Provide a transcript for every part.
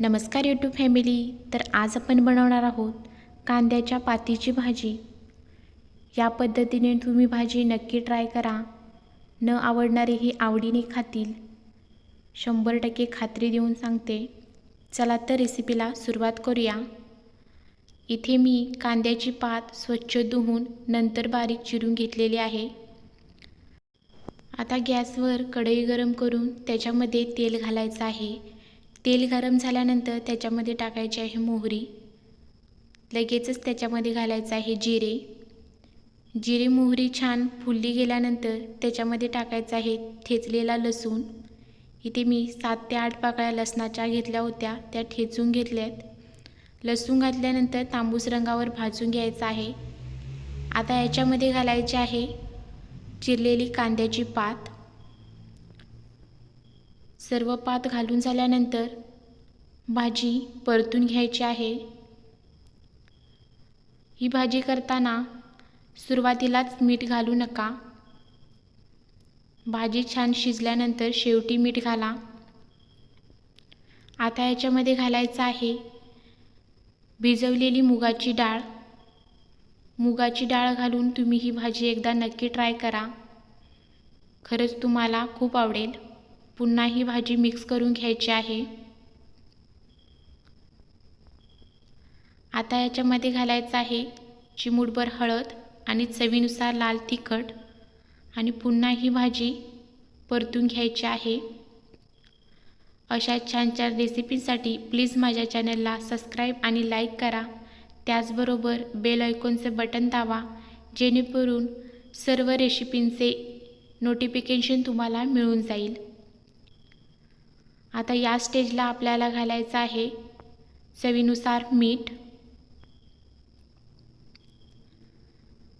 नमस्कार YouTube family तर आज आपण बनवणार आहोत कांद्याच्या पातीची भाजी. या पद्धतीने तुम्ही भाजी नक्की ट्राय करा. न आवडणारेही आवडीने खातील. शंभर टक्के खात्री देऊन सांगते. चला तर रेसिपीला सुरुवात करूया. इथे मी कांद्याची पात स्वच्छ धुवून नंतर बारीक चिरून घेतलेली आहे. आता गॅसवर कढई गरम करून त्याच्यामध्ये तेल घालायचं आहे. तेल गरम झाल्यानंतर त्याच्यामध्ये टाकायची आहे मोहरी. लगेचच त्याच्यामध्ये घालायचं आहे जिरे. जिरे मोहरी छान फुलली गेल्यानंतर त्याच्यामध्ये टाकायचं आहे ठेचलेला लसूण. इथे मी सात ते आठ पाकळ्या लसणाच्या घेतल्या होत्या त्या ठेचून घेतल्यात. लसूण घातल्यानंतर तांबूस रंगावर भाजून घ्यायचं आहे. आता याच्यामध्ये घालायचे आहे चिरलेली कांद्याची पात. सर्व पात घालून झाल्यानंतर भाजी परतून घ्यायची आहे. ही भाजी करताना सुरुवातीलाच मीठ घालू नका. भाजी छान शिजल्यानंतर शेवटी मीठ घाला. आता याच्यामध्ये घालायचं आहे भिजवलेली मुगाची डाळ. मुगाची डाळ घालून तुम्ही ही भाजी एकदा नक्की ट्राय करा. खरंच तुम्हाला खूप आवडेल. पुन्हा ही भाजी मिक्स करून घ्यायची आहे. आता याच्यामध्ये घालायचं आहे चिमूटभर हळद आणि चवीनुसार लाल तिखट आणि पुन्हा ही भाजी परतून घ्यायची आहे. अशा छान छान रेसिपीसाठी प्लीज माझ्या चॅनलला सबस्क्राईब आणि लाईक करा. त्याचबरोबर बेल आयकॉनचे बटन दावा जेणेकरून सर्व रेसिपींचे नोटिफिकेशन तुम्हाला मिळून जाईल. आता या स्टेजला आपल्याला घालायचं आहे. चवीनुसार मीठ.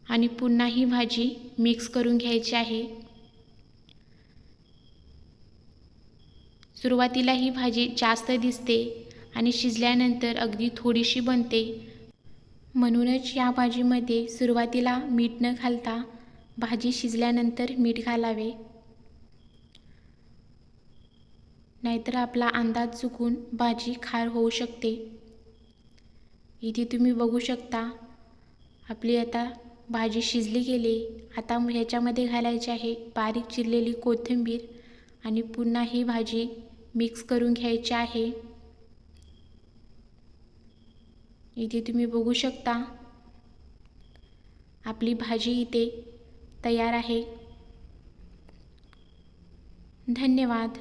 आणि पुन्हा ही भाजी मिक्स करून घ्यायची आहे. सुरुवातीला ही भाजी जास्त दिसते आणि शिजल्यानंतर अगदी थोडीशी बनते. म्हणूनच या भाजीमध्ये सुरुवातीला मीठ न घालता भाजी शिजल्यानंतर मीठ घालावे. नाहीतर आपला अंदाज चुकून भाजी खार होऊ शकते. इथे तुम्ही बघू शकता आपली आता भाजी शिजली गेली. आता ह्याच्यामध्ये घालायची आहे बारीक चिरलेली कोथिंबीर आणि पुन्हा ही भाजी मिक्स करून घ्यायची आहे. इथे तुम्ही बघू शकता आपली भाजी इथे तयार आहे. धन्यवाद.